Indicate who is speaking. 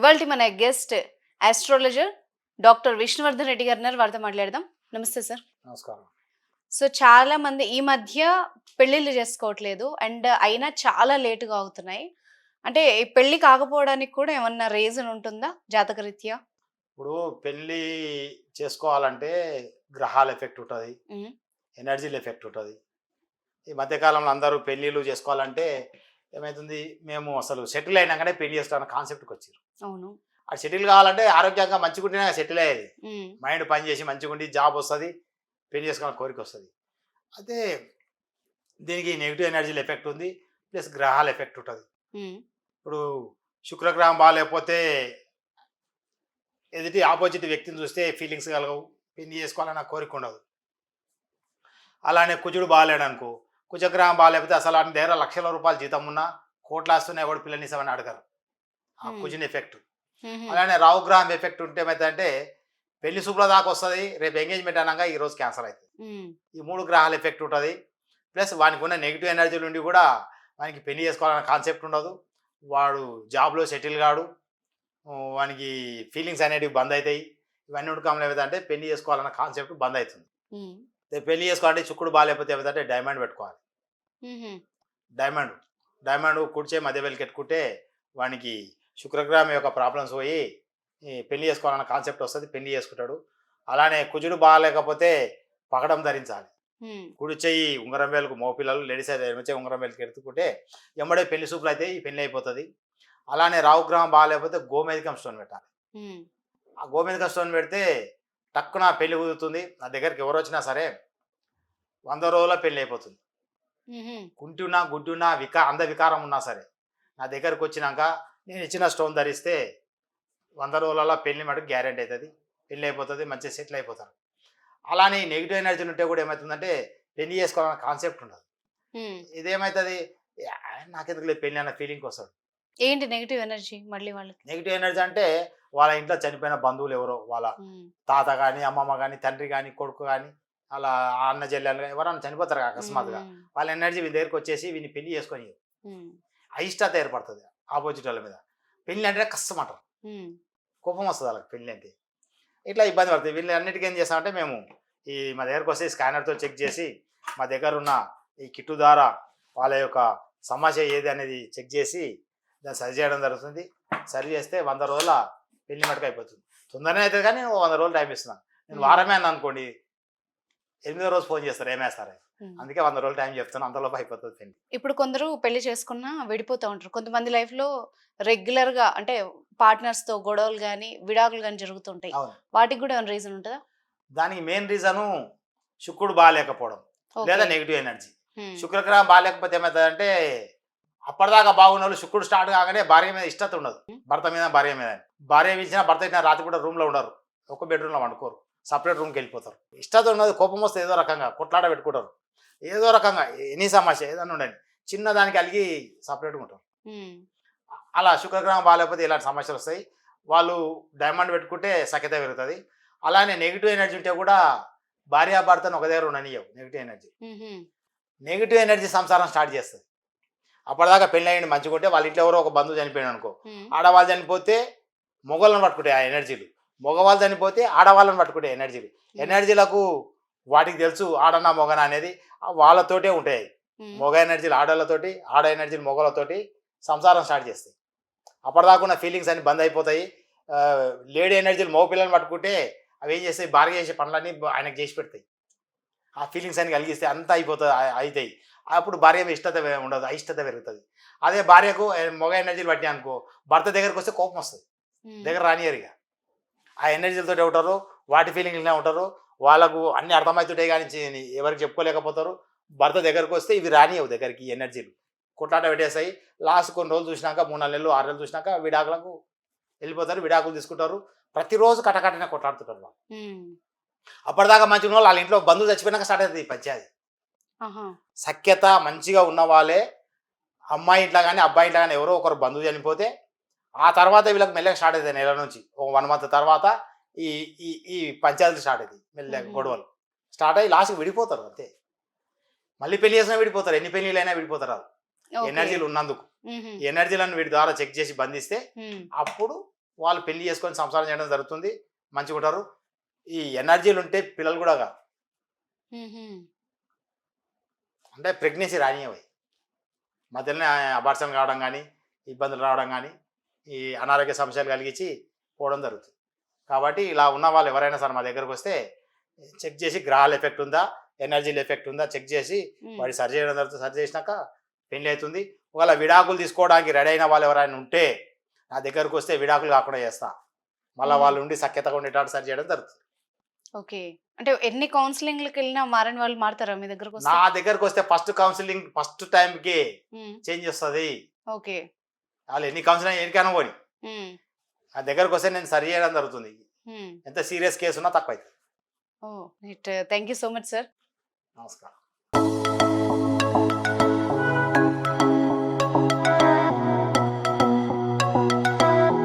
Speaker 1: ఇవాళ మన guest astrologer doctor Vishnuvardhan Reddy garu వారితో మాట్లాడదాం. నమస్తే సార్.
Speaker 2: నమస్కారం.
Speaker 1: సో చాలా మంది ఈ మధ్య పెళ్ళిళ్ళు చేసుకోవట్లేదు. అండ్ అయినా చాలా లేటుగా అవుతున్నాయి. అంటే ఈ పెళ్ళి కాకపోవడానికి కూడా ఏమన్నా రీజన్ ఉంటుందా జాతకరీత్యా
Speaker 2: ఇప్పుడు పెళ్ళి చేసుకోవాలంటే గ్రహాల ఎఫెక్ట్ ఉంటుంది. ఎనర్జీల ఎఫెక్ట్ ఉంటుంది. ఈ మధ్యకాలంలో అందరూ పెళ్ళిళ్ళు చేసుకోవాలంటే ఏమవుతుంది మేము అసలు సెటిల్ అయినాకనే పెళ్ళి చేసుకోవాలన్న కాన్సెప్ట్కి వచ్చారు.
Speaker 1: అవును.
Speaker 2: ఆ సెటిల్ కావాలంటే ఆరోగ్యంగా మంచిగుంటేనే సెటిల్ అయ్యేది. మైండ్ పని చేసి మంచిగుండి జాబ్ వస్తుంది పెళ్ళి చేసుకోవాలని కోరిక వస్తుంది. అయితే దీనికి నెగిటివ్ ఎనర్జీల ఎఫెక్ట్ ఉంది ప్లస్ గ్రహాల ఎఫెక్ట్ ఉంటుంది. ఇప్పుడు శుక్రగ్రహం బాగాలేకపోతే ఎదుటి ఆపోజిట్ వ్యక్తిని చూస్తే ఫీలింగ్స్ కలగవు పెళ్ళి చేసుకోవాలన్న కోరిక ఉండదు. అలానే కుజుడు బాగాలేడు అనుకో కుజగ్రహం బాగాలేకపోతే అసలు ఆయన దగ్గర లక్షల రూపాయల జీతం ఉన్నా కోట్లాస్తున్నా ఎవడు పిల్లని ఇస్తామని అడగరు. ఆ. కుజుని ఎఫెక్ట్. అలానే రావుగ్రహం ఎఫెక్ట్ ఉంటే ఏమైందంటే పెళ్ళి శుభ్ర దాకా వస్తుంది రేపు ఎంగేజ్మెంట్ అనగా ఈ రోజు క్యాన్సల్ అవుతుంది ఈ మూడు గ్రహాల ఎఫెక్ట్ ఉంటుంది. ప్లస్ వానికి ఉన్న నెగిటివ్ ఎనర్జీ నుండి కూడా వానికి పెళ్ళి చేసుకోవాలన్న కాన్సెప్ట్ ఉండదు. వాడు జాబ్లో సెటిల్ కాడు. వానికి ఫీలింగ్స్ అనేటివి బంద్ అవుతాయి ఇవన్నీ ఉడకంలో ఏమిటంటే పెళ్ళి చేసుకోవాలన్న కాన్సెప్ట్ బంద్ అవుతుంది. పెళ్ళి చేసుకోవాలంటే చుక్కుడు బాగాలేకపోతే ఏమిటంటే డైమండ్ పెట్టుకోవాలి. డైమండ్. డైమండ్ కుడిచే మధ్య వెళ్ళి కట్టుకుంటే వానికి శుక్రగ్రహం యొక్క ప్రాబ్లమ్స్ పోయి పెళ్ళి చేసుకోవాలన్న కాన్సెప్ట్ వస్తుంది పెళ్ళి చేసుకుంటాడు. అలానే కుజుడు బాగాలేకపోతే పగడం ధరించాలి. కుడి చెయ్యి ఉంగరం వేలకు మోపిల్లలు లేడీస్ అయితే ఎడమ చెయ్యి ఉంగరం వేలకి ఎత్తుకుంటే ఎమ్మడే పెళ్ళి సూపులు అయితే ఈ పెళ్ళి అయిపోతుంది. అలానే రావుగ్రహం బాగాలేకపోతే గోమేధికం స్టోన్ పెట్టాలి. ఆ గోమేధికం స్టోన్ పెడితే టక్కున పెళ్ళి కుదురుతుంది. నా దగ్గరికి ఎవరు వచ్చినా సరే వంద రోజుల పెళ్ళి అయిపోతుంది. కుంటున్నా గుడ్డున్నా వికా అంద వికారం ఉన్నా సరే నా దగ్గరకు వచ్చినాక నేను ఇచ్చిన స్టోన్ ధరిస్తే వంద రోజులలో పెళ్ళి మటుకు గ్యారెంటీ అవుతుంది. పెళ్ళి అయిపోతుంది మంచిగా సెటిల్ అయిపోతారు. అలానే నెగిటివ్ ఎనర్జీ ఉంటే కూడా ఏమవుతుందంటే పెళ్ళి చేసుకోవాలన్న కాన్సెప్ట్ ఉండదు. ఇదేమవుతుంది నాకెందుకు లేదు పెళ్ళి అన్న ఫీలింగ్ వస్తుంది.
Speaker 1: ఏంటి నెగిటివ్ ఎనర్జీ మళ్ళీ వాళ్ళకి?
Speaker 2: నెగిటివ్ ఎనర్జీ అంటే వాళ్ళ ఇంట్లో చనిపోయిన బంధువులు ఎవరో వాళ్ళ తాత కానీ అమ్మమ్మ కానీ తండ్రి కానీ కొడుకు కానీ అలా అన్న చెల్లెలు కానీ ఎవరన్నా చనిపోతారు అకస్మాత్తుగా. వాళ్ళ ఎనర్జీ వీని దగ్గరికి వచ్చేసి వీని పెళ్ళి చేసుకొని అయిష్టత ఏర్పడుతుంది ఆపోజిట్ వాళ్ళ మీద. పెళ్ళి అంటే కష్టం అంటారు కోపం వస్తుంది వాళ్ళకి పెళ్ళి అంటే. ఇట్లా ఇబ్బంది పడుతుంది. వీళ్ళు అన్నిటికీ ఏం చేస్తామంటే మేము ఈ మా దగ్గరకు వస్తే స్కానర్తో చెక్ చేసి మా దగ్గర ఉన్న ఈ కిట్టు ద్వారా వాళ్ళ యొక్క సమస్య ఏది అనేది చెక్ చేసి దాన్ని సరి చేయడం జరుగుతుంది. సరి చేస్తే వంద రోజుల పెళ్ళి మటుకు అయిపోతుంది. తొందరనే అవుతుంది కానీ నేను వంద రోజులు టైం ఇస్తున్నాను. నేను. వారమే అన్న అనుకోండి ఎనిమిదో రోజు ఫోన్ చేస్తారు ఏమేస్తారు. అందుకే వంద రోజులు టైం చెప్తాను అంతలోపు అయిపోతుంది పెళ్ళి.
Speaker 1: ఇప్పుడు కొందరు పెళ్ళి చేసుకున్నా విడిపోతూ ఉంటారు. కొంతమంది లైఫ్లో రెగ్యులర్గా అంటే పార్ట్నర్స్తో గొడవలు కానీ విడాకులు కానీ జరుగుతుంటాయి. వాటికి కూడా ఏమైనా రీజన్ ఉంటుందా?
Speaker 2: దానికి మెయిన్ రీజను శుక్రుడు బాగాలేకపోవడం. లేదా నెగిటివ్ ఎనర్జీ. శుక్రగ్రహం బాగాలేకపోతే ఏమవుతుందంటే అప్పటిదాకా బాగున్న వాళ్ళు శుక్రుడు స్టార్ట్ కాగానే భార్య మీద ఇష్టత ఉండదు. భర్త మీద భార్య మీద. భార్య పిలిచినా భర్త ఇచ్చిన రాత్రి కూడా రూమ్లో ఉండరు. ఒక బెడ్రూమ్లో వండుకోరు సపరేట్ రూమ్కి వెళ్ళిపోతారు. ఇష్టత ఉన్నది కోపం వస్తే ఏదో రకంగా కొట్లాడ పెట్టుకుంటారు. ఏదో రకంగా ఎనీ సమస్య ఏదైనా ఉండండి. చిన్న దానికి అలిగి సపరేట్గా ఉంటారు. అలా శుక్రగ్రహం బాగాలేకపోతే ఇలాంటి సమస్యలు వస్తాయి. వాళ్ళు డైమండ్ పెట్టుకుంటే సఖ్యత పెరుగుతుంది. అలానే నెగిటివ్ ఎనర్జీ ఉంటే కూడా భార్యాభర్తను ఒక దగ్గర ఉండనియవు. Negative energy. నెగిటివ్ ఎనర్జీ సంసారం స్టార్ట్ చేస్తుంది. అప్పటిదాకా పెళ్ళి అయ్యింది మంచిగా ఉంటే వాళ్ళ ఇంట్లో ఎవరో ఒక బంధువు చనిపోయాడు అనుకో. ఆడవాళ్ళు చనిపోతే మొగలను పట్టుకుంటాయి ఆ ఎనర్జీలు. మగవాళ్ళు చనిపోతే ఆడవాళ్ళని పట్టుకుంటాయి ఎనర్జీలు. ఎనర్జీలకు వాటికి తెలుసు ఆడనా మొగన అనేది వాళ్ళతోటే ఉంటాయి. మొగ ఎనర్జీలు ఆడవాళ్ళతోటి ఆడ ఎనర్జీలు మొగలతోటి సంసారం స్టార్ట్ చేస్తాయి. అప్పటిదాకా ఉన్న ఫీలింగ్స్ అన్ని బంద్ అయిపోతాయి. లేడీ ఎనర్జీలు మగ పిల్లల్ని పట్టుకుంటే అవి ఏం చేస్తాయి? భార్య చేసే పనులన్నీ ఆయనకు చేసి పెడతాయి. ఆ ఫీలింగ్స్ అన్ని కలిగిస్తే అంతా అయిపోతుంది అవుతాయి అప్పుడు భార్య ఇష్టత ఉండదు అయిష్టత పెరుగుతుంది. అదే భార్యకు మగ ఎనర్జీలు పట్టి అనుకో భర్త దగ్గరకు వస్తే కోపం వస్తుంది. దగ్గర రానియరు ఇక. ఆ ఎనర్జీలతో ఉంటారు వాటి ఫీలింగ్లనే ఉంటారు వాళ్ళకు అన్ని అర్థమవుతుంటాయి కానీ ఎవరికి చెప్పుకోలేకపోతారు. భర్త దగ్గరకు వస్తే ఇవి రానియవు దగ్గరికి ఈ ఎనర్జీలు. కొట్లాట పెట్టేస్తాయి. లాస్ట్ కొన్ని రోజులు చూసినాక మూడు నాలుగు నెలలు ఆరు నెలలు చూసినాక విడాకులకు వెళ్ళిపోతారు విడాకులు తీసుకుంటారు. ప్రతిరోజు కటకటనే కొట్లాడుతుంటారు వాళ్ళు. అప్పటిదాకా మంచిగా ఉన్న వాళ్ళు వాళ్ళ ఇంట్లో బంధువు చచ్చిపోయినాక స్టార్ట్ అవుతుంది ఈ పంచాయతీ. సఖ్యత మంచిగా ఉన్న వాళ్ళే అమ్మాయి ఇంట్లో కానీ అబ్బాయి ఇంట్లో కానీ ఎవరో ఒకరు బంధువు చనిపోతే ఆ తర్వాత వీళ్ళకి మెల్లగా స్టార్ట్ అవుతాయి నెల నుంచి ఒక వన్ మంత్ తర్వాత ఈ ఈ ఈ పంచాయతీలు స్టార్ట్ అవుతాయి మెల్లగా. గొడవలు. స్టార్ట్ అయ్యి లాస్ట్కి విడిపోతారు అంతే. మళ్ళీ పెళ్ళి చేసినా విడిపోతారు ఎన్ని పెళ్ళిళ్ళైనా విడిపోతారు వాళ్ళు.
Speaker 1: ఓకే.
Speaker 2: ఎనర్జీలు ఉన్నందుకు. ఎనర్జీలను వీటి ద్వారా చెక్ చేసి బంధిస్తే అప్పుడు వాళ్ళు పెళ్ళి చేసుకొని సంసారం చేయడం జరుగుతుంది మంచిగా ఉంటారు. ఈ ఎనర్జీలు ఉంటే పిల్లలు కూడా కాదు. అంటే ప్రెగ్నెన్సీ రానియవి మధ్యలోనే అబార్షన్ కావడం కానీ ఇబ్బందులు రావడం కానీ ఈ అనారోగ్య సమస్యలు కలిగించి పోవడం జరుగుతుంది. కాబట్టి ఇలా ఉన్న వాళ్ళు ఎవరైనా సరే మా దగ్గరకు వస్తే చెక్ చేసి గ్రహాల ఎఫెక్ట్ ఉందా ఎనర్జీల ఎఫెక్ట్ ఉందా చెక్ చేసి. వాడి సరి చేయడం జరుగుతుంది. సరి చేసినాక పెళ్ళి అవుతుంది. ఒకవేళ విడాకులు తీసుకోవడానికి రెడీ అయిన వాళ్ళు ఎవరైనా ఉంటే నా దగ్గరకు వస్తే విడాకులు కాకుండా చేస్తా. మళ్ళీ. వాళ్ళు ఉండి సఖ్యతగా ఉండేటట్టు సరి చేయడం జరుగుతుంది.
Speaker 1: ఓకే. అంటే ఎన్ని కౌన్సిలింగ్లకు వెళ్ళినా మారని వాళ్ళు మారుతారా మీ దగ్గరకు
Speaker 2: నా దగ్గరకు వస్తే ఫస్ట్ కౌన్సిలింగ్ ఫస్ట్ టైంకి
Speaker 1: మ్మ్.
Speaker 2: చేంజ్ వస్తుంది
Speaker 1: ఓకే.
Speaker 2: వాళ్ళు ఎన్ని కౌన్సిలింగ్ ఎన్నికైనా పోని. ఆ దగ్గరకు వస్తే నేను సరి చేయడం జరుగుతుంది. ఎంత సీరియస్ కేసు ఉన్నా తక్కువ అవుతుంది
Speaker 1: ఓ thank you so much sir.
Speaker 2: నమస్కారం.